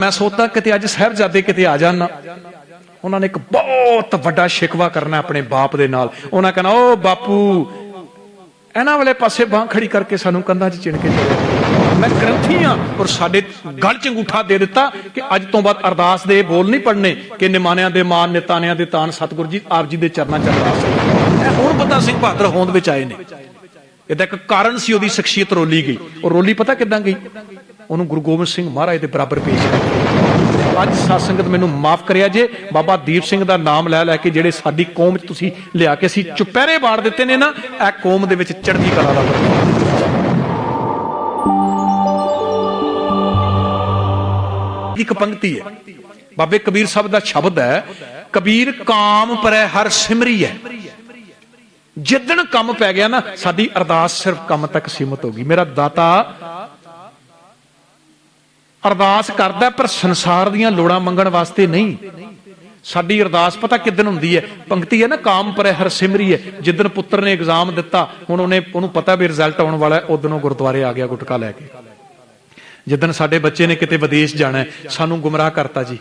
ਮੈਂ ਸੋਚਦਾ ਕਿਤੇ ਅੱਜ ਸਾਹਿਬਜ਼ਾਦੇ ਕਿਤੇ ਆ ਜਾਣ ਉਹਨਾਂ ਨੇ ਇੱਕ ਬਹੁਤ ਵੱਡਾ ਸ਼ਿਕਵਾ ਕਰਨਾ ਆਪਣੇ ਬਾਪ ਦੇ ਨਾਲ। ਉਹਨਾਂ ਕਹਿੰਦਾ, ਓ ਬਾਪੂ, ਇਹਨਾਂ ਵਾਲੇ ਪਾਸੇ ਬਾਹ ਖੜੀ ਕਰਕੇ ਸਾਨੂੰ ਕੰਧਾਂ 'ਚ ਚਿਣ ਕੇ ਚਲੇ। ਮੈਂ ਗ੍ਰੰਥੀ ਆ ਔਰ ਸਾਡੇ ਗਲ 'ਚ ਅੰਗੂਠਾ ਦੇ ਦਿੱਤਾ ਕਿ ਅੱਜ ਤੋਂ ਬਾਅਦ ਅਰਦਾਸ ਦੇ ਬੋਲ ਨਹੀਂ ਪੜਨੇ ਕਿ ਨਿਮਾਨਿਆਂ ਦੇ ਮਾਨ ਨਿਤਾਨਿਆਂ ਦੇ ਤਾਨ ਸਤਿਗੁਰੂ ਜੀ, ਆਪ ਜੀ ਦੇ ਚਰਨਾਂ 'ਚ ਅਰਦਾਸ ਇਹ ਹੁਣ ਬੰਦਾ ਸਿੰਘ ਬਹਾਦਰ ਹੋਂਦ ਵਿੱਚ ਆਏ ਨੇ। ਇਹਦਾ ਇੱਕ ਕਾਰਨ ਸੀ, ਉਹਦੀ ਸ਼ਖਸੀਅਤ ਰੋਲੀ ਗਈ। ਔਰ ਰੋਲੀ ਪਤਾ ਕਿੱਦਾਂ ਗਈ? ਉਹਨੂੰ ਗੁਰੂ ਗੋਬਿੰਦ ਸਿੰਘ ਮਹਾਰਾਜ ਦੇ ਬਰਾਬਰ ਪੇਸ਼ ਕਰ ਅੱਜ ਸਾਧ ਸੰਗਤ ਮੈਨੂੰ ਮਾਫ ਕਰਿਆ ਜੇ, ਬਾਬਾ ਦੀਪ ਸਿੰਘ ਦਾ ਨਾਮ ਲੈ ਲੈ ਕੇ ਜਿਹੜੇ ਸਾਡੀ ਕੌਮ 'ਚ ਤੁਸੀਂ ਲਿਆ ਕੇ ਅਸੀਂ ਚੁਪਹਿਰੇ ਬਾੜ ਦਿੱਤੇ ਨੇ ਨਾ, ਇਹ ਕੌਮ ਦੇ ਵਿੱਚ ਚੜ੍ਹਦੀ ਕਲਾ ਦਾ ਵਰਤਾਰਾ ਇੱਕ ਪੰਕਤੀ ਹੈ। ਬਾਬੇ ਕਬੀਰ ਸਾਹਿਬ ਦਾ ਸ਼ਬਦ ਹੈ, ਕਬੀਰ ਕਾਮ ਪਰੈ ਹਰ ਸਿਮਰੀ ਹੈ ਜਿੱਦਣ ਕੰਮ ਪੈ ਗਿਆ ਨਾ, ਸਾਡੀ ਅਰਦਾਸ ਸਿਰਫ ਕੰਮ ਤੱਕ ਸੀਮਤ ਹੋ ਗਈ। ਮੇਰਾ ਦਾਤਾ ਅਰਦਾਸ ਕਰਦਾ ਪਰ ਸੰਸਾਰ ਦੀਆਂ ਲੋੜਾਂ ਮੰਗਣ ਵਾਸਤੇ ਨਹੀਂ। ਸਾਡੀ ਅਰਦਾਸ ਪਤਾ ਕਿਦਨ ਹੁੰਦੀ ਹੈ? ਪੰਕਤੀ ਹੈ ਨਾ ਕਾਮ ਪਰੈ ਹਰ ਸਿਮਰੀ ਹੈ ਜਿੱਦਨ ਪੁੱਤਰ ਨੇ ਐਗਜ਼ਾਮ ਦਿੱਤਾ, ਹੁਣ ਉਹਨੇ, ਉਹਨੂੰ ਪਤਾ ਵੀ ਰਿਜ਼ਲਟ ਆਉਣ ਵਾਲਾ ਹੈ ਉਦੋਂ ਉਹ ਗੁਰਦੁਆਰੇ ਆ ਗਿਆ ਗੁਟਕਾ ਲੈ ਕੇ। ਜਿੱਦਨ ਸਾਡੇ ਬੱਚੇ ਨੇ ਕਿਤੇ ਵਿਦੇਸ਼ ਜਾਣਾ ਸਾਨੂੰ ਗੁੰਮਰਾਹ ਕਰਤਾ ਜੀ।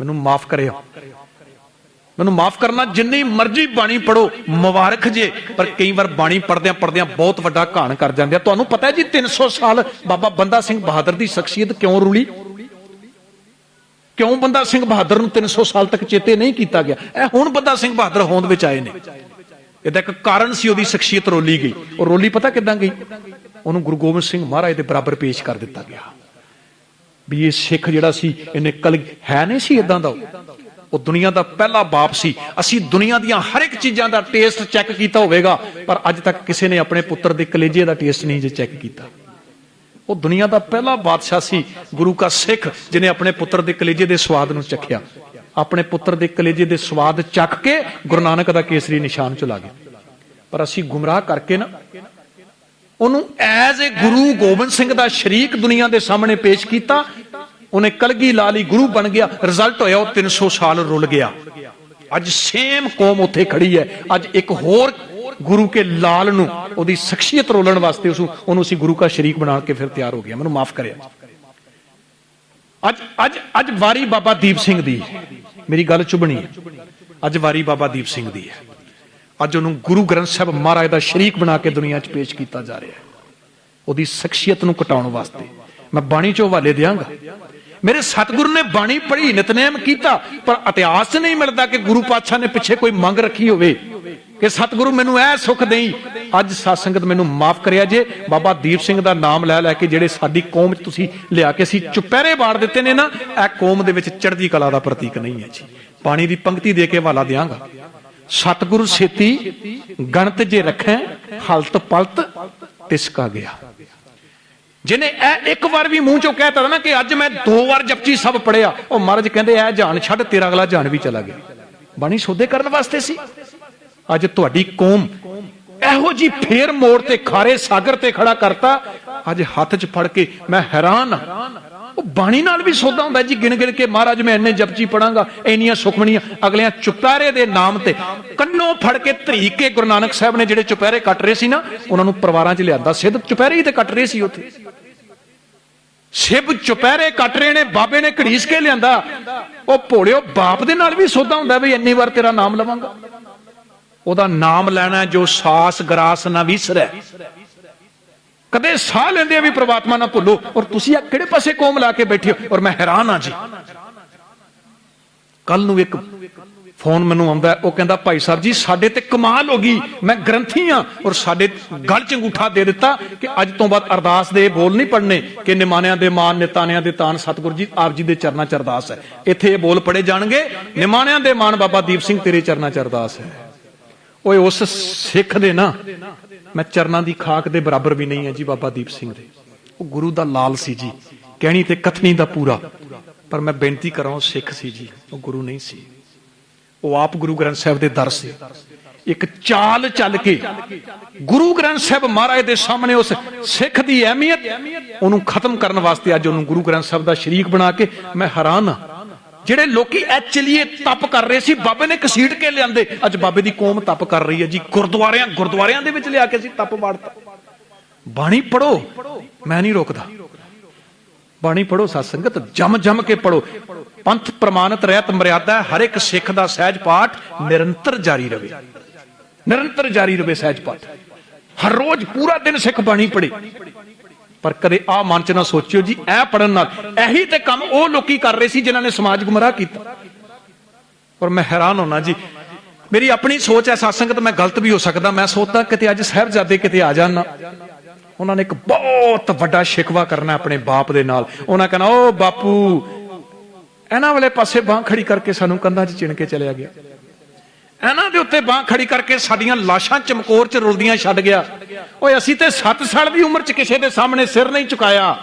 ਮੈਨੂੰ ਮਾਫ ਕਰਿਓ। ਮੈਨੂੰ ਮਾਫ ਕਰਨਾ, ਜਿੰਨੀ ਮਰਜ਼ੀ ਬਾਣੀ ਪੜੋ ਮੁਬਾਰਕ ਜੇ, ਪਰ ਕਈ ਵਾਰ ਬਾਣੀ ਪੜਦਿਆਂ ਪੜਦਿਆਂ ਬਹੁਤ ਵੱਡਾ ਘਾਣ ਕਰ ਜਾਂਦੇ ਆ। ਤੁਹਾਨੂੰ ਪਤਾ ਹੈ ਜੀ 300 ਸਾਲ ਬਾਬਾ ਬੰਦਾ ਸਿੰਘ ਬਹਾਦਰ ਦੀ ਸ਼ਖਸੀਅਤ ਕਿਉਂ ਰੁਲੀ? ਕਿਉਂ ਬੰਦਾ ਸਿੰਘ ਬਹਾਦਰ ਨੂੰ 300 ਸਾਲ ਤੱਕ ਚੇਤੇ ਨਹੀਂ ਕੀਤਾ ਗਿਆ? ਇਹ ਹੁਣ ਬੰਦਾ ਸਿੰਘ ਬਹਾਦਰ ਹੋਂਦ ਵਿੱਚ ਆਏ ਨੇ। ਇਹਦਾ ਇੱਕ ਕਾਰਨ ਸੀ, ਉਹਦੀ ਸ਼ਖਸੀਅਤ ਰੋਲੀ ਗਈ। ਉਹ ਰੋਲੀ ਪਤਾ ਕਿੱਦਾਂ ਗਈ? ਉਹਨੂੰ ਗੁਰੂ ਗੋਬਿੰਦ ਸਿੰਘ ਮਹਾਰਾਜ ਦੇ ਬਰਾਬਰ ਪੇਸ਼ ਕਰ ਦਿੱਤਾ ਗਿਆ। ਵੀ ਇਹ ਸਿੱਖ ਜਿਹੜਾ ਸੀ, ਇਹਨੇ ਕਲ ਹੈ ਨਹੀਂ ਸੀ ਇਦਾਂ ਦਾ ਉਹ। ਉਹ ਦੁਨੀਆ ਦਾ ਪਹਿਲਾ ਬਾਪ ਸੀ। ਅਸੀਂ ਦੁਨੀਆ ਦੀਆਂ ਹਰ ਇੱਕ ਚੀਜ਼ਾਂ ਦਾ ਟੇਸਟ ਚੈੱਕ ਕੀਤਾ ਹੋਵੇਗਾ, ਪਰ ਅੱਜ ਤੱਕ ਕਿਸੇ ਨੇ ਆਪਣੇ ਪੁੱਤਰ ਦੇ ਕਲੇਜੇ ਦਾ ਟੇਸਟ ਨਹੀਂ ਜੇ ਚੈੱਕ ਕੀਤਾ। ਉਹ ਦੁਨੀਆ ਦਾ ਪਹਿਲਾ ਬਾਦਸ਼ਾਹ ਸੀ, ਗੁਰੂ ਕਾ ਸਿੱਖ ਜਿਨੇ ਆਪਣੇ ਪੁੱਤਰ ਦੇ ਕਲੇਜੇ ਦੇ ਸਵਾਦ ਨੂੰ ਚੱਖਿਆ। ਆਪਣੇ ਪੁੱਤਰ ਦੇ ਕਲੇਜੇ ਦੇ ਸਵਾਦ ਚੱਖ ਕੇ ਗੁਰੂ ਨਾਨਕ ਦਾ ਕੇਸਰੀ ਨਿਸ਼ਾਨ ਚਲਾ ਗਏ। ਪਰ ਅਸੀਂ ਗੁੰਮਰਾਹ ਕਰਕੇ ਨਾ, ਉਹਨੂੰ ਐਜ਼ ਏ ਗੁਰੂ ਗੋਬਿੰਦ ਸਿੰਘ ਦਾ ਸ਼ਰੀਕ ਦੁਨੀਆ ਦੇ ਸਾਹਮਣੇ ਪੇਸ਼ ਕੀਤਾ ਉਹਨੇ ਕਲਗੀ ਲਾ ਲਈ ਗੁਰੂ ਬਣ ਗਿਆ ਰਿਜ਼ਲਟ ਹੋਇਆ ਉਹ 300 ਸਾਲ ਰੁਲ ਗਿਆ। ਅੱਜ ਸੇਮ ਕੌਮ ਉੱਥੇ ਖੜੀ ਹੈ। ਅੱਜ ਇੱਕ ਹੋਰ ਗੁਰੂ ਕੇ ਲਾਲ ਨੂੰ, ਉਹਦੀ ਸ਼ਖਸੀਅਤ ਰੋਲਣ ਵਾਸਤੇ ਉਸ ਉਹਨੂੰ ਅਸੀਂ ਗੁਰੂ ਕਾ ਸ਼ਰੀਕ ਬਣਾ ਕੇ ਫਿਰ ਤਿਆਰ ਹੋ ਗਿਆ ਮੈਨੂੰ ਮਾਫ ਕਰਿਆ। ਅੱਜ ਅੱਜ ਅੱਜ ਵਾਰੀ ਬਾਬਾ ਦੀਪ ਸਿੰਘ ਦੀ ਮੇਰੀ ਗੱਲ ਚੁਬਣੀ ਹੈ। ਅੱਜ ਵਾਰੀ ਬਾਬਾ ਦੀਪ ਸਿੰਘ ਦੀ ਹੈ। ਅੱਜ ਉਹਨੂੰ ਗੁਰੂ ਗ੍ਰੰਥ ਸਾਹਿਬ ਮਹਾਰਾਜ ਦਾ ਸ਼ਰੀਕ ਬਣਾ ਕੇ ਦੁਨੀਆ 'ਚ ਪੇਸ਼ ਕੀਤਾ ਜਾ ਰਿਹਾ ਹੈ। ਉਹਦੀ ਸ਼ਖਸੀਅਤ ਨੂੰ ਘਟਾਉਣ ਵਾਸਤੇ। ਮੈਂ ਬਾਣੀ 'ਚੋਂ ਹਵਾਲੇ ਦਿਆਂਗਾ। ਮੇਰੇ ਸਤਿਗੁਰੂ ਨੇ ਬਾਣੀ ਪੜ੍ਹੀ, ਨਿਤਨੇਮ ਕੀਤਾ, ਪਰ ਇਤਿਹਾਸ ਨਹੀਂ ਮਿਲਦਾ ਕਿ ਗੁਰੂ ਪਾਤਸ਼ਾਹ ਨੇ ਪਿੱਛੇ ਕੋਈ ਮੰਗ ਰੱਖੀ ਹੋਵੇ ਕਿ ਸਤਿਗੁਰੂ ਮੈਨੂੰ ਇਹ ਸੁੱਖ ਦੇਈ। ਅੱਜ ਸਾਧ ਸੰਗਤ ਮੈਨੂੰ ਮਾਫ ਕਰਿਆ ਜੇ। ਬਾਬਾ ਦੀਪ ਸਿੰਘ ਦਾ ਨਾਮ ਲੈ ਲੈ ਕੇ ਜਿਹੜੇ ਸਾਡੀ ਕੌਮ 'ਚ ਤੁਸੀਂ ਲਿਆ ਕੇ ਅਸੀਂ ਚੁਪਹਿਰੇ ਬਾੜ ਦਿੱਤੇ ਨੇ ਨਾ, ਇਹ ਕੌਮ ਦੇ ਵਿੱਚ ਚੜ੍ਹਦੀ ਕਲਾ ਦਾ ਪ੍ਰਤੀਕ ਨਹੀਂ ਹੈ ਜੀ। ਪਾਣੀ ਦੀ ਪੰਕਤੀ ਦੇ ਕੇ ਹਵਾਲਾ ਦਿਆਂਗਾ। ਸਤਿਗੁਰੂ ਛੇਤੀ ਗਣਤ ਜੇ ਰੱਖੈ, ਹਲਤ ਪਲਤ ਤਿਸਕਾ ਗਿਆ। ਜਿਹਨੇ ਇਹ ਇੱਕ ਵਾਰ ਵੀ ਮੂੰਹ ਚੋਂ ਕਹਿਤਾ ਨਾ ਕਿ ਅੱਜ ਮੈਂ ਦੋ ਵਾਰ ਜਪਜੀ ਸਭ ਪੜਿਆ ਉਹ ਮਹਾਰਾਜ ਕਹਿੰਦੇ ਐ ਜਾਨ ਛੱਡ, ਤੇਰਾ ਅਗਲਾ ਜਾਨ ਵੀ ਚਲਾ ਗਿਆ। ਬਾਣੀ ਸੋਧੇ ਕਰਨ ਵਾਸਤੇ ਸੀ। ਅੱਜ ਤੁਹਾਡੀ ਕੌਮ ਇਹੋ ਜੀ ਫੇਰ ਮੋੜ ਤੇ ਖਾਰੇ ਸਾਗਰ ਤੇ ਖੜਾ ਕਰਤਾ, ਅੱਜ ਹੱਥ 'ਚ ਫੜ ਕੇ ਮੈਂ ਹੈਰਾਨ ਹਾਂ। ਉਹ ਬਾਣੀ ਨਾਲ ਵੀ ਸੌਦਾ ਹੁੰਦਾ ਜੀ, ਗਿਣ ਗਿਣ ਕੇ, ਮਹਾਰਾਜ, ਮੈਂ ਇੰਨੇ ਜਪਜੀ ਪੜਾਂਗਾ ਇੰਨੀਆਂ ਸੁਖਮਣੀਆਂ, ਅਗਲਿਆਂ ਚੁਪਹਿਰੇ ਦੇ ਨਾਮ ਤੇ। ਕੰਨੋਂ ਫੜ ਕੇ ਧਰੀਕ ਕੇ ਗੁਰੂ ਨਾਨਕ ਸਾਹਿਬ ਨੇ ਜਿਹੜੇ ਚੁਪਹਿਰੇ ਕੱਟ ਰਹੇ ਸੀ ਨਾ, ਉਹਨਾਂ ਨੂੰ ਪਰਿਵਾਰਾਂ 'ਚ ਲਿਆਂਦਾ, ਸਿੱਧ ਚੁਪਹਿਰੇ ਹੀ ਤੇ ਕੱਟ ਰਹੇ ਸੀ ਉੱਥੇ। ਸਿੱਧ ਚੁਪਹਿਰੇ ਕੱਟ ਰਹੇ ਨੇ, ਬਾਬੇ ਨੇ ਘੜੀਸ ਕੇ ਲਿਆਂਦਾ। ਉਹ ਭੋਲਿਓ, ਬਾਪ ਦੇ ਨਾਲ ਵੀ ਸੌਦਾ ਹੁੰਦਾ ਵੀ ਇੰਨੀ ਵਾਰ ਤੇਰਾ ਨਾਮ ਲਵਾਂਗਾ। ਉਹਦਾ ਨਾਮ ਲੈਣਾ ਜੋ ਸਾਸ ਗਰਾਸ ਨਾ ਵਿਸਰੈ। ਕਦੇ ਸਾਹ ਲੈਂਦੇ ਆ ਵੀ ਪ੍ਰਮਾਤਮਾ ਨਾ ਭੁੱਲੋ। ਔਰ ਤੁਸੀਂ ਆ ਕਿਹੜੇ ਪਾਸੇ ਕੌਮ ਲਾ ਕੇ ਬੈਠੇ ਹੋ? ਔਰ ਮੈਂ ਹੈਰਾਨ ਆ ਜੀ। ਕੱਲ ਨੂੰ ਇੱਕ ਫੋਨ ਮੈਨੂੰ ਆਉਂਦਾ, ਉਹ ਕਹਿੰਦਾ, ਭਾਈ ਸਾਹਿਬ ਜੀ, ਸਾਡੇ ਤੇ ਕਮਾਲ ਹੋ ਗਈ। ਮੈਂ ਗ੍ਰੰਥੀ ਆ ਔਰ ਸਾਡੇ ਗਲ ਚ ਅੰਗੂਠਾ ਦੇ ਦਿੱਤਾ ਕਿ ਅੱਜ ਤੋਂ ਬਾਅਦ ਅਰਦਾਸ ਦੇ ਬੋਲ ਨਹੀਂ ਪੜਨੇ ਕਿ ਨਿਮਾਨਿਆਂ ਦੇ ਮਾਨ ਨਿਤਾਨਿਆਂ ਦੇ ਤਾਨ ਸਤਿਗੁਰੂ ਜੀ, ਆਪ ਜੀ ਦੇ ਚਰਨਾਂ ਚ ਅਰਦਾਸ ਹੈ। ਇੱਥੇ ਇਹ ਬੋਲ ਪੜੇ ਜਾਣਗੇ ਨਿਮਾਨਿਆਂ ਦੇ ਮਾਨ ਬਾਬਾ ਦੀਪ ਸਿੰਘ ਤੇਰੇ ਚਰਨਾਂ ਚ ਅਰਦਾਸ ਹੈ। ਓਏ, ਉਸ ਸਿੱਖ ਦੇ ਨਾ, ਮੈਂ ਚਰਨਾਂ ਦੀ ਖਾਕ ਦੇ ਬਰਾਬਰ ਵੀ ਨਹੀਂ ਹੈ ਜੀ ਬਾਬਾ ਦੀਪ ਸਿੰਘ ਦੇ। ਉਹ ਗੁਰੂ ਦਾ ਲਾਲ ਸੀ ਜੀ, ਕਹਿਣੀ ਤੇ ਕਥਨੀ ਦਾ ਪੂਰਾ। ਪਰ ਮੈਂ ਬੇਨਤੀ ਕਰਾਂ, ਉਹ ਸਿੱਖ ਸੀ ਜੀ, ਉਹ ਗੁਰੂ ਨਹੀਂ ਸੀ। ਉਹ ਆਪ ਗੁਰੂ ਗ੍ਰੰਥ ਸਾਹਿਬ ਦੇ ਦਰ ਸੀ। ਇੱਕ ਚਾਲ ਚੱਲ ਕੇ ਗੁਰੂ ਗ੍ਰੰਥ ਸਾਹਿਬ ਮਹਾਰਾਜ ਦੇ ਸਾਹਮਣੇ ਉਸ ਸਿੱਖ ਦੀ ਅਹਿਮੀਅਤ ਉਹਨੂੰ ਖਤਮ ਕਰਨ ਵਾਸਤੇ ਅੱਜ ਉਹਨੂੰ ਗੁਰੂ ਗ੍ਰੰਥ ਸਾਹਿਬ ਦਾ ਸ਼ਰੀਕ ਬਣਾ ਕੇ ਮੈਂ ਹੈਰਾਨ ਹਾਂ। ਜਿਹੜੇ ਲੋਕੀ ਐਕਚੁਅਲੀ ਤਪ ਕਰ ਰਹੇ ਸੀ, ਬਾਬੇ ਨੇ ਕਸੀਟ ਕੇ ਲਿਆਂਦੇ। ਅੱਜ ਬਾਬੇ ਦੀ ਕੌਮ ਤਪ ਕਰ ਰਹੀ ਹੈ ਜੀ। ਗੁਰਦੁਆਰਿਆਂ ਗੁਰਦੁਆਰਿਆਂ ਦੇ ਵਿੱਚ ਲਿਆ ਕੇ ਅਸੀਂ ਤਪ ਵਾੜਤਾ। ਬਾਣੀ ਪੜੋ ਮੈਂ ਨਹੀਂ ਰੋਕਦਾ। ਬਾਣੀ ਪੜੋ ਸਾਧ ਸੰਗਤ, ਜਮ ਜਮ ਕੇ ਪੜੋ ਪੰਥ ਪ੍ਰਮਾਣਿਤ ਰਹਿਤ ਮਰਿਆਦਾ ਹਰ ਇੱਕ ਸਿੱਖ ਦਾ ਸਹਿਜ ਪਾਠ ਨਿਰੰਤਰ ਜਾਰੀ ਰਵੇ। ਨਿਰੰਤਰ ਜਾਰੀ ਰਵੇ ਸਹਿਜ ਪਾਠ। ਹਰ ਰੋਜ਼ ਪੂਰਾ ਦਿਨ ਸਿੱਖ ਬਾਣੀ ਪੜੇ ਪਰ ਕਦੇ ਆ ਮਨ ਚ ਨਾ ਸੋਚਿਓ ਜੀ, ਇਹ ਪੜਨ ਨਾਲ। ਇਹੀ ਤੇ ਕੰਮ ਉਹ ਲੋਕੀ ਕਰ ਰਹੇ ਸੀ ਜਿਨ੍ਹਾਂ ਨੇ ਸਮਾਜ ਗੁੰਮਰਾਹ ਕੀਤਾ। ਪਰ ਮੈਂ ਹੈਰਾਨ ਹੋਣਾ ਜੀ, ਮੇਰੀ ਆਪਣੀ ਸੋਚ ਹੈ ਸਾਸੰਗਤ ਮੈਂ ਗਲਤ ਵੀ ਹੋ ਸਕਦਾ, ਮੈਂ ਸੋਚਦਾ ਕਿਤੇ ਅੱਜ ਸਾਹਿਬਜ਼ਾਦੇ ਕਿਤੇ ਆ ਜਾਣ ਨਾ। ਉਹਨਾਂ ਨੇ ਇੱਕ ਬਹੁਤ ਵੱਡਾ ਸ਼ਿਕਵਾ ਕਰਨਾ ਆਪਣੇ ਬਾਪ ਦੇ ਨਾਲ। ਉਹਨਾਂ ਕਹਿੰਦਾ, ਓ ਬਾਪੂ, ਇਹਨਾਂ ਵਾਲੇ ਪਾਸੇ ਬਾਹ ਖੜੀ ਕਰਕੇ ਸਾਨੂੰ ਕੰਧਾਂ 'ਚ ਚਿਣ ਕੇ ਚਲਿਆ ਗਿਆ। ਇਹਨਾਂ ਦੇ ਉੱਤੇ ਬਾਹ ਖੜੀ ਕਰਕੇ ਸਾਡੀਆਂ ਲਾਸ਼ਾਂ ਚਮਕੌਰ 'ਚ ਰੁਲਦੀਆਂ ਛੱਡ ਗਿਆ। ਓਏ, ਅਸੀਂ ਤੇ 7 ਸਾਲ ਦੀ ਉਮਰ 'ਚ ਕਿਸੇ ਦੇ ਸਾਹਮਣੇ ਸਿਰ ਨਹੀਂ ਚੁਕਾਇਆ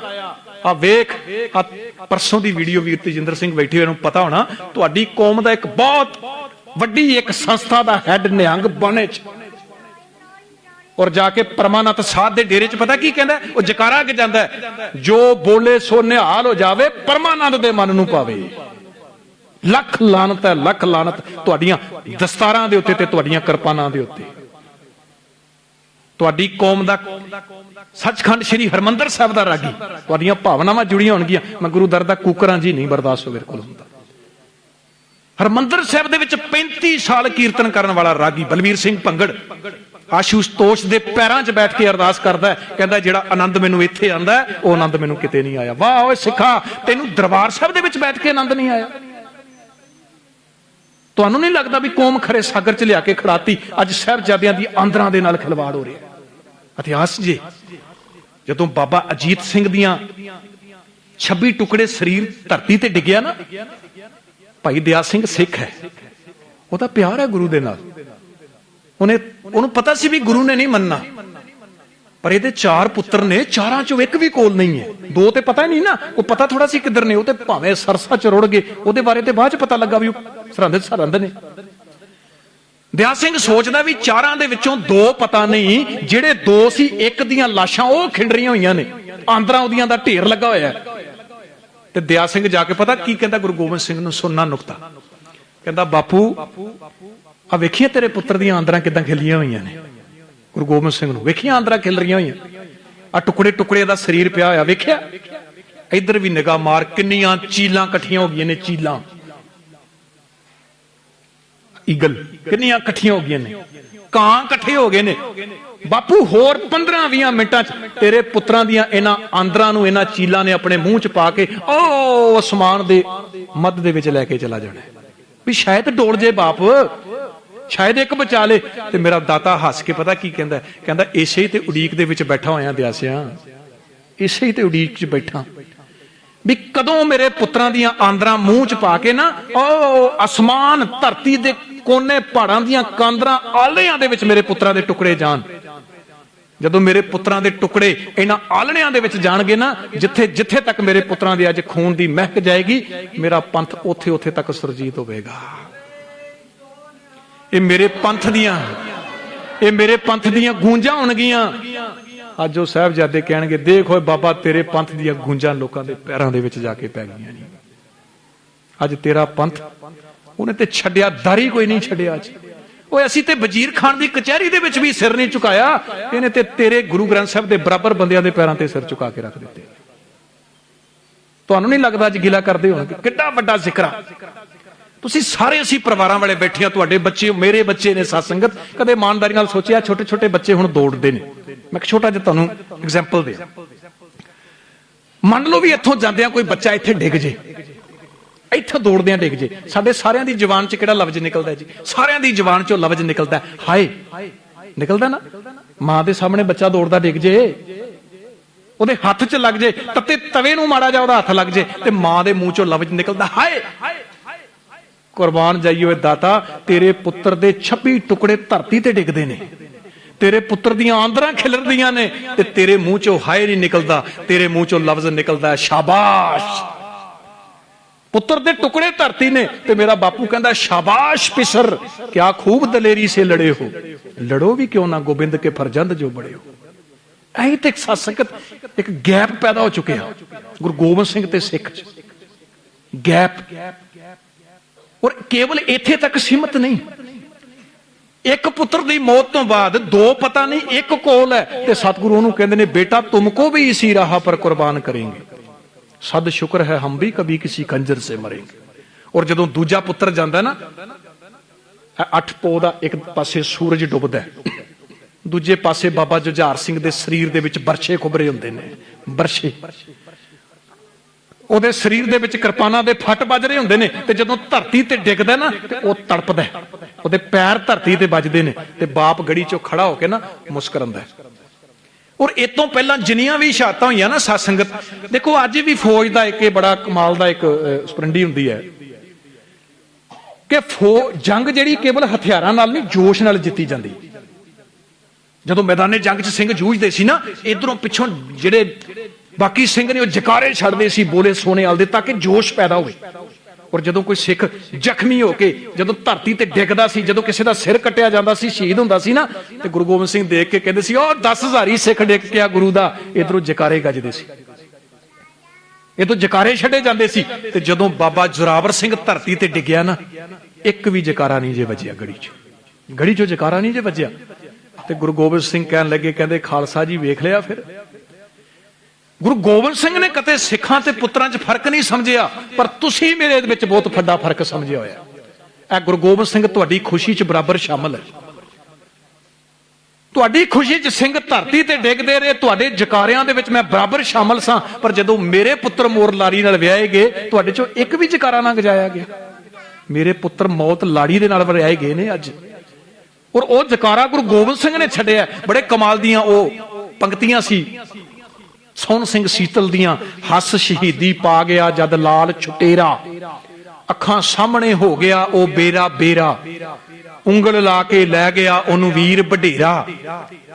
ਆ ਵੇਖ ਆ ਪਰਸੋਂ ਦੀ ਵੀਡੀਓ ਵੀਰ ਤੇਜਿੰਦਰ ਸਿੰਘ ਬੈਠੇ ਹੋਏ ਨੂੰ ਪਤਾ ਹੋਣਾ, ਤੁਹਾਡੀ ਕੌਮ ਦਾ ਇੱਕ ਬਹੁਤ ਵੱਡੀ ਇੱਕ ਸੰਸਥਾ ਦਾ ਹੈੱਡ ਨਿਹੰਗ ਬਣੇ 'ਚ। ਔਰ ਜਾ ਕੇ ਪਰਮਾਨੰਦ ਸਾਧ ਦੇ ਡੇਰੇ 'ਚ ਪਤਾ ਕੀ ਕਹਿੰਦਾ? ਉਹ ਜਕਾਰਾ ਕੇ ਜਾਂਦਾ ਜੋ ਬੋਲੇ ਸੋ ਨਿਹਾਲ ਹੋ ਜਾਵੇ, ਪਰਮਾਨੰਦ ਦੇ ਮਨ ਨੂੰ ਪਾਵੇ। ਲੱਖ ਲਾਨਤ ਹੈ, ਲੱਖ ਲਾਨਤ ਤੁਹਾਡੀਆਂ ਦਸਤਾਰਾਂ ਦੇ ਉੱਤੇ ਤੇ ਤੁਹਾਡੀਆਂ ਕਿਰਪਾਨਾਂ ਦੇ ਉੱਤੇ। ਤੁਹਾਡੀ ਕੌਮ ਦਾ ਸੱਚਖੰਡ ਸ੍ਰੀ ਹਰਮੰਦਰ ਸਾਹਿਬ ਦਾ ਰਾਗੀ। ਤੁਹਾਡੀਆਂ ਭਾਵਨਾਵਾਂ ਜੁੜੀਆਂ ਹੋਣਗੀਆਂ। ਮੈਂ ਗੁਰੂ ਦਰ ਦਾ ਕੂਕਰਾਂ ਜੀ ਨਹੀਂ ਬਰਦਾਸ਼ਤ ਮੇਰੇ ਕੋਲ ਹੁੰਦਾ। ਹਰਮੰਦਰ ਸਾਹਿਬ ਦੇ ਵਿੱਚ 35 ਸਾਲ ਕੀਰਤਨ ਕਰਨ ਵਾਲਾ ਰਾਗੀ ਬਲਵੀਰ ਸਿੰਘ ਭੰਗੜ। ਆਸ਼ੂਤੋਸ਼ ਦੇ ਪੈਰਾਂ 'ਚ ਬੈਠ ਕੇ ਅਰਦਾਸ ਕਰਦਾ ਕਹਿੰਦਾ, ਜਿਹੜਾ ਆਨੰਦ ਮੈਨੂੰ ਇੱਥੇ ਆਂਦਾ ਉਹ ਆਨੰਦ ਮੈਨੂੰ ਕਿਤੇ ਨਹੀਂ ਆਇਆ। ਵਾਹ ਓਏ ਸਿੱਖਾ, ਤੈਨੂੰ ਦਰਬਾਰ ਸਾਹਿਬ ਦੇ ਵਿੱਚ ਬੈਠ ਕੇ ਆਨੰਦ ਨਹੀਂ ਆਇਆ? ਤੁਹਾਨੂੰ ਨਹੀਂ ਲੱਗਦਾ ਵੀ ਕੌਮ ਖਰੇ ਸਾਗਰ 'ਚ ਲਿਆ ਕੇ ਖੜਾਤੀ? ਅੱਜ ਸਾਹਿਬਜ਼ਾਦਿਆਂ ਦੀ ਆਂਦਰਾਂ ਦੇ ਨਾਲ ਖਿਲਵਾੜ ਹੋ ਰਿਹਾ ਇਤਿਹਾਸ ਜੀ, ਜਦੋਂ ਬਾਬਾ ਅਜੀਤ ਸਿੰਘ ਦੀਆਂ 26 ਟੁਕੜੇ ਸਰੀਰ ਧਰਤੀ ਤੇ ਡਿੱਗਿਆ ਨਾ, ਭਾਈ ਦਿਆ ਸਿੰਘ ਸਿੱਖ ਹੈ। ਉਹਦਾ ਪਿਆਰ ਹੈ ਗੁਰੂ ਦੇ ਨਾਲ। ਉਹਨੇ ਉਹਨੂੰ ਪਤਾ ਸੀ ਵੀ ਗੁਰੂ ਨੇ ਨਹੀਂ ਮੰਨਣਾ। ਪਰ ਇਹਦੇ ਚਾਰ ਪੁੱਤਰ ਨੇ, ਚਾਰਾਂ ਚੋਂ ਇੱਕ ਵੀ ਕੋਲ ਨਹੀਂ ਹੈ। ਦੋ ਤੇ ਪਤਾ ਹੀ ਨਹੀਂ ਨਾ, ਉਹ ਪਤਾ ਥੋੜਾ ਸੀ ਕਿੱਧਰ ਨੇ, ਉਹ ਤੇ ਭਾਵੇਂ ਸਰਸਾ ਚ ਰੁੜ ਗਏ, ਉਹਦੇ ਬਾਰੇ ਤੇ ਬਾਅਦ ਚ ਪਤਾ ਲੱਗਾ ਵੀ ਉਹ ਸਰਹੰਦ ਸਰਹੰਦ ਨੇ। ਦਿਆ ਸਿੰਘ ਸੋਚਦਾ ਵੀ ਚਾਰਾਂ ਦੇ ਵਿੱਚੋਂ ਦੋ ਪਤਾ ਨਹੀਂ, ਜਿਹੜੇ ਦੋ ਸੀ, ਇੱਕ ਦੀਆਂ ਲਾਸ਼ਾਂ, ਉਹ ਖਿੰਡਰੀਆਂ ਹੋਈਆਂ ਨੇ। ਆਂਦਰਾਂ ਉਹਦੀਆਂ ਦਾ ਢੇਰ ਲੱਗਾ ਹੋਇਆ ਤੇ ਦਿਆ ਸਿੰਘ ਜਾ ਕੇ ਪਤਾ ਕੀ ਕਹਿੰਦਾ ਗੁਰੂ ਗੋਬਿੰਦ ਸਿੰਘ ਨੂੰ ਸੁਣਨਾ ਨੁਕਤਾ। ਕਹਿੰਦਾ, ਬਾਪੂ ਆ ਵੇਖੀਏ ਤੇਰੇ ਪੁੱਤਰ ਦੀਆਂ ਆਂਦਰਾਂ ਕਿਦਾਂ ਖਿਲੀਆਂ ਹੋਈਆਂ ਨੇ। ਗੁਰੂ ਗੋਬਿੰਦ ਸਿੰਘ ਨੂੰ ਵੇਖੀਆਂ ਆਂਦਰਾਂ ਖਿਲ ਰਹੀਆਂ ਹੋਈਆਂ। ਆ ਟੁਕੜੇ ਟੁਕੜੇ ਦਾ ਸਰੀਰ ਪਿਆ ਹੋਇਆ, ਵੇਖਿਆ? ਇੱਧਰ ਵੀ ਨਿਗਾਹ ਮਾਰ, ਕਿੰਨੀਆਂ ਚੀਲਾਂ ਇਕੱਠੀਆਂ ਹੋ ਗਈਆਂ ਨੇ, ਚੀਲਾਂ। ਈਗਲ, ਕਿੰਨੀਆਂ ਇਕੱਠੀਆਂ ਹੋ ਗਈਆਂ ਨੇ। ਕਾਂ ਇਕੱਠੇ ਹੋ ਗਏ ਨੇ। ਬਾਪੂ, ਹੋਰ 15-20 ਮਿੰਟਾਂ 'ਚ ਤੇਰੇ ਪੁੱਤਰਾਂ ਦੀਆਂ ਇਹਨਾਂ ਆਂਦਰਾਂ ਨੂੰ, ਇਹਨਾਂ ਚੀਲਾਂ ਨੇ ਆਪਣੇ ਮੂੰਹ 'ਚ ਪਾ ਕੇ ਉਹ ਅਸਮਾਨ ਦੇ ਮੱਧ ਦੇ ਵਿੱਚ ਲੈ ਕੇ ਚਲਾ ਜਾਣਾ ਵੀ ਸ਼ਾਇਦ ਡੋਲ ਜੇ ਬਾਪ, ਸ਼ਾਇਦ ਇੱਕ ਬਚਾ ਲੇ। ਤੇ ਮੇਰਾ ਦਾਤਾ ਹੱਸ ਕੇ ਪਤਾ ਕੀ ਕਹਿੰਦਾ? ਕਹਿੰਦਾ, ਇਸੇ ਹੀ ਤੇ ਉਡੀਕ ਦੇ ਵਿੱਚ ਬੈਠਾ ਹੋਇਆ ਦਿਆਸਿਆ। ਇਸੇ ਹੀ ਤੇ ਉਡੀਕ 'ਚ ਬੈਠਾ। ਵੀ ਕਦੋਂ ਮੇਰੇ ਪੁੱਤਰਾਂ ਦੀਆਂ ਆਂਦਰਾਂ ਮੂੰਹ 'ਚ ਪਾ ਕੇ ਨਾ ਉਹ ਅਸਮਾਨ ਧਰਤੀ ਦੇ ਕੋਨੇ ਪਹਾੜਾਂ ਦੀਆਂ ਕਾਂਦਰਾਂ ਆਲਿਆਂ ਦੇ ਵਿੱਚ ਮੇਰੇ ਪੁੱਤਰਾਂ ਦੇ ਟੁਕੜੇ ਜਾਣ। ਜਦੋਂ ਮੇਰੇ ਪੁੱਤਰਾਂ ਦੇ ਟੁਕੜੇ ਇਹਨਾਂ ਆਲਣਿਆਂ ਦੇ ਵਿੱਚ ਜਾਣਗੇ ਨਾ, ਜਿੱਥੇ ਜਿੱਥੇ ਤੱਕ ਮੇਰੇ ਪੁੱਤਰਾਂ ਦੇ ਅੱਜ ਖੂਨ ਦੀ ਮਹਿਕ ਜਾਏਗੀ, ਮੇਰਾ ਪੰਥ ਉੱਥੇ ਉੱਥੇ ਤੱਕ ਸੁਰਜੀਤ ਹੋਵੇਗਾ। ਇਹ ਮੇਰੇ ਪੰਥ ਦੀਆਂ, ਇਹ ਮੇਰੇ ਪੰਥ ਦੀਆਂ ਗੂੰਜਾਂ ਹੋਣਗੀਆਂ। ਅੱਜ ਉਹ ਸਾਹਿਬਜ਼ਾਦੇ ਕਹਿਣਗੇ, ਦੇਖ ਓਏ ਬਾਬਾ, ਤੇਰੇ ਪੰਥ ਦੀਆਂ ਗੂੰਜਾਂ ਲੋਕਾਂ ਦੇ ਪੈਰਾਂ ਦੇ ਵਿੱਚ ਜਾ ਕੇ ਪੈ ਗਈਆਂ ਨੇ। ਅੱਜ ਤੇਰਾ ਪੰਥ ਉਹਨੇ ਤੇ ਛੱਡਿਆ, ਦਾਰੀ ਕੋਈ ਨਹੀਂ ਛੱਡਿਆ ਅੱਜ। ਓਏ, ਅਸੀਂ ਤੇ ਵਜ਼ੀਰ ਖਾਨ ਦੀ ਕਚਹਿਰੀ ਦੇ ਵਿੱਚ ਵੀ ਸਿਰ ਨਹੀਂ ਝੁਕਾਇਆ। ਇਹਨੇ ਤੇ ਤੇਰੇ ਗੁਰੂ ਗ੍ਰੰਥ ਸਾਹਿਬ ਦੇ ਬਰਾਬਰ ਬੰਦਿਆਂ ਦੇ ਪੈਰਾਂ ਤੇ ਸਿਰ ਝੁਕਾ ਕੇ ਰੱਖ ਦਿੱਤੇ। ਤੁਹਾਨੂੰ ਨਹੀਂ ਲੱਗਦਾ ਅੱਜ ਗਿਲਾ ਕਰਦੇ ਹੋਣਗੇ? ਕਿੱਡਾ ਵੱਡਾ ਜ਼ਿਕਰਾ ਤੁਸੀਂ ਸਾਰੇ ਅਸੀਂ ਪਰਿਵਾਰਾਂ ਵਾਲੇ ਬੈਠੇ ਆ, ਤੁਹਾਡੇ ਬੱਚੇ, ਮੇਰੇ ਬੱਚੇ ਨੇ ਸਤਸੰਗਤ ਕਦੇ ਇਮਾਨਦਾਰੀ ਨਾਲ ਸੋਚਿਆ ਛੋਟੇ ਛੋਟੇ ਬੱਚੇ ਹੁਣ ਦੌੜਦੇ ਨੇ। ਮੈਂ ਇੱਕ ਛੋਟਾ ਜਿਹਾ ਤੁਹਾਨੂੰ ਐਗਜ਼ਾਮਪਲ ਦੇ ਮੰਨ ਲਓ ਵੀ ਇੱਥੋਂ ਜਾਂਦਿਆਂ ਕੋਈ ਬੱਚਾ ਇੱਥੇ ਡਿੱਗ ਜੇ। ਇੱਥੋਂ ਦੌੜਦਿਆਂ ਡਿੱਗ ਜੇ। ਸਾਡੇ ਸਾਰਿਆਂ ਦੀ ਜ਼ੁਬਾਨ 'ਚ ਕਿਹੜਾ ਲਫ਼ਜ਼ ਨਿਕਲਦਾ ਜੀ? ਸਾਰਿਆਂ ਦੀ ਜ਼ੁਬਾਨ 'ਚੋਂ ਲਫ਼ਜ਼ ਨਿਕਲਦਾ। ਹਾਏ, ਨਿਕਲਦਾ ਨਾ? ਮਾਂ ਦੇ ਸਾਹਮਣੇ ਬੱਚਾ ਦੌੜਦਾ ਡਿੱਗ ਜੇ। ਉਹਦੇ ਹੱਥ 'ਚ ਲੱਗ ਜੇ ਤੱਤੇ ਤਵੇ ਨੂੰ ਮਾੜਾ ਜਾ ਉਹਦਾ ਹੱਥ ਲੱਗ ਜੇ ਤੇ ਮਾਂ ਦੇ ਮੂੰਹ 'ਚੋਂ ਲਫ਼ਜ਼ ਨਿਕਲਦਾ। ਹਾਏ, ਕੁਰਬਾਨ ਜਾਈਏ ਦਾਤਾ, ਤੇਰੇ ਪੁੱਤਰ ਦੇ 26 ਟੁਕੜੇ ਧਰਤੀ ਤੇ ਡਿੱਗਦੇ ਨੇ। ਤੇਰੇ ਪੁੱਤਰ ਦੀਆਂ ਆਂਦਰਾਂ ਖਿਲਰਦੀਆਂ ਨੇ ਤੇ ਤੇਰੇ ਮੂੰਹ 'ਚੋਂ ਹਾਏ ਨਹੀਂ ਨਿਕਲਦਾ। ਤੇਰੇ ਮੂੰਹ 'ਚੋਂ ਲਫ਼ਜ਼ ਨਿਕਲਦਾ ਸ਼ਾਬਾਸ਼। ਪੁੱਤਰ ਦੇ ਟੁਕੜੇ ਧਰਤੀ ਨੇ ਤੇ ਮੇਰਾ ਬਾਪੂ ਕਹਿੰਦਾ, ਸ਼ਾਬਾਸ਼ ਪਿਸਰ, ਕਿਆ ਖੂਬ ਦਲੇਰੀ ਸੇ ਲੜੇ ਹੋ। ਲੜੋ ਵੀ ਕਿਉਂ ਨਾ, ਗੋਬਿੰਦ ਕੇ ਫਰਜ਼ੰਦ ਜੋ ਬੜੇ ਹੋ। ਐਂ ਤੇ ਇੱਕ ਸਤਸੰਗਤ ਇੱਕ ਗੈਪ ਪੈਦਾ ਹੋ ਚੁੱਕਿਆ। ਗੁਰੂ ਗੋਬਿੰਦ ਸਿੰਘ ਤੇ ਸਿੱਖ ਚ। ਗੈਪ। ਔਰ ਕੇਵਲ ਇੱਥੇ ਤੱਕ ਸੀਮਤ ਨਹੀਂ। ਇੱਕ ਪੁੱਤਰ ਦੀ ਮੌਤ ਤੋਂ ਬਾਅਦ ਦੋ ਪਤਾ ਨਹੀਂ, ਇੱਕ ਕੋਲ ਹੈ ਤੇ ਸਤਿਗੁਰੂ ਉਹਨੂੰ ਕਹਿੰਦੇ ਨੇ, ਬੇਟਾ, ਤੁਮਕੋ ਵੀ ਇਸੀ ਰਾਹ ਪਰ ਕੁਰਬਾਨ ਕरेंगे ਸਦ ਸ਼ੁਕਰ ਹੈ ਹਮ ਵੀ ਕਦੀ ਕਿਸੇ ਕੰਜਰ ਸੇ ਮਰेंगे ਔਰ ਜਦੋਂ ਦੂਜਾ ਪੁੱਤਰ ਜਾਂਦਾ ਨਾ ਅੱਠ ਪੋ ਦਾ ਇੱਕ ਪਾਸੇ ਸੂਰਜ ਡੁੱਬਦਾ ਹੈ, ਦੂਜੇ ਪਾਸੇ ਬਾਬਾ ਜੁਝਾਰ ਸਿੰਘ ਦੇ ਸਰੀਰ ਦੇ ਵਿੱਚ ਬਰਛੇ ਖੁਬਰੇ ਹੁੰਦੇ ਨੇ, ਬਰਛੇ। ਉਹਦੇ ਸਰੀਰ ਦੇ ਵਿੱਚ ਕਿਰਪਾਨਾਂ ਦੇ ਫੱਟ ਵੱਜ ਰਹੇ ਹੁੰਦੇ ਨੇ ਤੇ ਜਦੋਂ ਧਰਤੀ ਤੇ ਡਿੱਗਦਾ ਨਾ, ਤੇ ਉਹ ਤੜਪਦਾ ਉਹਦੇ ਪੈਰ ਧਰਤੀ ਤੇ ਵੱਜਦੇ ਨੇ ਤੇ ਬਾਪ ਗੜੀ ਚੋਂ ਖੜਾ ਹੋ ਕੇ ਨਾ ਮੁਸਕਰਾਉਂਦਾ ਔਰ ਇਹ ਤੋਂ ਪਹਿਲਾਂ ਜਿੰਨੀਆਂ ਵੀ ਸ਼ਹਾਦਤਾਂ ਹੋਈਆਂ ਨਾ ਸਤਸੰਗਤ ਦੇਖੋ ਅੱਜ ਵੀ ਫੌਜ ਦਾ ਇੱਕ ਇਹ ਬੜਾ ਕਮਾਲ ਦਾ ਇੱਕ ਸਪਰਿੰਡੀ ਹੁੰਦੀ ਹੈ ਕਿ ਫੋ, ਜੰਗ ਜਿਹੜੀ ਕੇਵਲ ਹਥਿਆਰਾਂ ਨਾਲ ਨਹੀਂ, ਜੋਸ਼ ਨਾਲ ਜਿੱਤੀ ਜਾਂਦੀ। ਜਦੋਂ ਮੈਦਾਨੇ ਜੰਗ 'ਚ ਸਿੰਘ ਜੂਝਦੇ ਸੀ ਨਾ, ਇਧਰੋਂ ਪਿੱਛੋਂ ਜਿਹੜੇ ਬਾਕੀ ਸਿੰਘ ਨੇ ਉਹ ਜਕਾਰੇ ਛੱਡਦੇ ਸੀ ਬੋਲੇ ਸੋਨੇ ਵਾਲ ਦੇ ਤਾਂ ਕਿ ਜੋਸ਼ ਪੈਦਾ ਹੋਵੇ। ਔਰ ਜਦੋਂ ਕੋਈ ਸਿੱਖ ਜ਼ਖਮੀ ਹੋ ਕੇ ਜਦੋਂ ਧਰਤੀ ਤੇ ਡਿੱਗਦਾ ਸੀ, ਜਦੋਂ ਕਿਸੇ ਦਾ ਸਿਰ ਕੱਟਿਆ ਜਾਂਦਾ ਸੀ, ਸ਼ਹੀਦ ਹੁੰਦਾ ਸੀ ਨਾ, ਤੇ ਗੁਰੂ ਗੋਬਿੰਦ ਸਿੰਘ ਦੇਖ ਕੇ ਕਹਿੰਦੇ ਸੀ ਉਹ 10000 ਹੀ ਸਿੱਖ ਡਿੱਗ ਗਿਆ ਗੁਰੂ ਦਾ। ਇਧਰੋਂ ਜਕਾਰੇ ਗੱਜਦੇ ਸੀ। ਇਹ ਤੋਂ ਜਕਾਰੇ ਛੱਡੇ ਜਾਂਦੇ ਸੀ। ਤੇ ਜਦੋਂ ਬਾਬਾ ਜੁਰਾਵਰ ਸਿੰਘ ਧਰਤੀ ਤੇ ਡਿੱਗਿਆ ਨਾ, ਇੱਕ ਵੀ ਜਕਾਰਾ ਨਹੀਂ ਜੇ ਵੱਜਿਆ ਗੜੀ 'ਚ। ਗੜੀ 'ਚੋਂ ਜਕਾਰਾ ਨਹੀਂ ਜੇ ਵੱਜਿਆ। ਤੇ ਗੁਰੂ ਗੋਬਿੰਦ ਸਿੰਘ ਕਹਿਣ ਲੱਗੇ, ਕਹਿੰਦੇ, ਖਾਲਸਾ ਜੀ ਵੇਖ ਲਿਆ ਫਿਰ। ਗੁਰੂ ਗੋਬਿੰਦ ਸਿੰਘ ਨੇ ਕਦੇ ਸਿੱਖਾਂ ਤੇ ਪੁੱਤਰਾਂ 'ਚ ਫ਼ਰਕ ਨਹੀਂ ਸਮਝਿਆ, ਪਰ ਤੁਸੀਂ ਮੇਰੇ ਵਿੱਚ ਬਹੁਤ ਵੱਡਾ ਫ਼ਰਕ ਸਮਝਿਆ ਹੋਇਆ। ਇਹ ਗੁਰੂ ਗੋਬਿੰਦ ਸਿੰਘ ਤੁਹਾਡੀ ਖੁਸ਼ੀ 'ਚ ਬਰਾਬਰ ਸ਼ਾਮਲ ਹੈ। ਤੁਹਾਡੀ ਖੁਸ਼ੀ 'ਚ ਸਿੰਘ ਧਰਤੀ ਤੇ ਡਿੱਗਦੇ ਰਹੇ, ਤੁਹਾਡੇ ਜਕਾਰਿਆਂ ਦੇ ਵਿੱਚ ਮੈਂ ਬਰਾਬਰ ਸ਼ਾਮਲ ਸਾਂ, ਪਰ ਜਦੋਂ ਮੇਰੇ ਪੁੱਤਰ ਮੋਰ ਲਾੜੀ ਨਾਲ ਵਿਆਹੇ ਗਏ, ਤੁਹਾਡੇ 'ਚੋਂ ਇੱਕ ਵੀ ਜਕਾਰਾ ਨਾ ਗਜਾਇਆ ਗਿਆ। ਮੇਰੇ ਪੁੱਤਰ ਮੌਤ ਲਾੜੀ ਦੇ ਨਾਲ ਵਿਆਹੇ ਗਏ ਨੇ ਅੱਜ। ਔਰ ਉਹ ਜਕਾਰਾ ਗੁਰੂ ਗੋਬਿੰਦ ਸਿੰਘ ਨੇ ਛੱਡਿਆ। ਬੜੇ ਕਮਾਲ ਦੀਆਂ ਉਹ ਪੰਕਤੀਆਂ ਸੀ। ਸੋਹਣ ਸਿੰਘ ਸੀਤਲ ਦੀਆਂ ਹੱਸ ਸ਼ਹੀਦੀ ਪਾ ਗਿਆ ਜਦ ਲਾਲ ਛੁਟੇਰਾ। ਅੱਖਾਂ ਸਾਹਮਣੇ ਹੋ ਗਿਆ ਉਹ ਬੇਰਾ ਬੇਰਾ। ਉਂਗਲ ਲਾ ਕੇ ਲੈ ਗਿਆ ਉਹਨੂੰ ਵੀਰ ਵਡੇਰਾ।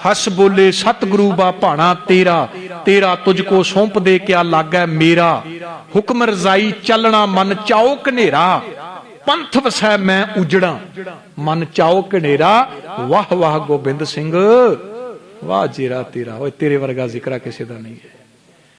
ਹੱਸ ਬੋਲੇ, ਸਤਿਗੁਰੂ ਬਾ ਭਾਣਾ ਤੇਰਾ ਤੇਰਾ ਤੁਝ ਕੋ ਸੌਂਪ ਦੇ ਕਿਆ ਲਾਗੈ ਮੇਰਾ। ਹੁਕਮ ਰਜ਼ਾਈ ਚੱਲਣਾ ਮਨ ਚਾਓ ਕਨੇਰਾ ਪੰਥ ਵਸੈ ਮੈਂ ਉਜੜਾਂ, ਮਨ ਚਾਓ ਕਨੇਰਾ ਵਾਹ ਵਾਹ ਗੋਬਿੰਦ ਸਿੰਘ, ਵਾਹ ਜੇਰਾ ਤੇਰਾ। ਓਏ, ਤੇਰੇ ਵਰਗਾ ਜ਼ਿਕਰਾ ਕਿਸੇ ਦਾ ਨਹੀਂ ਹੈ।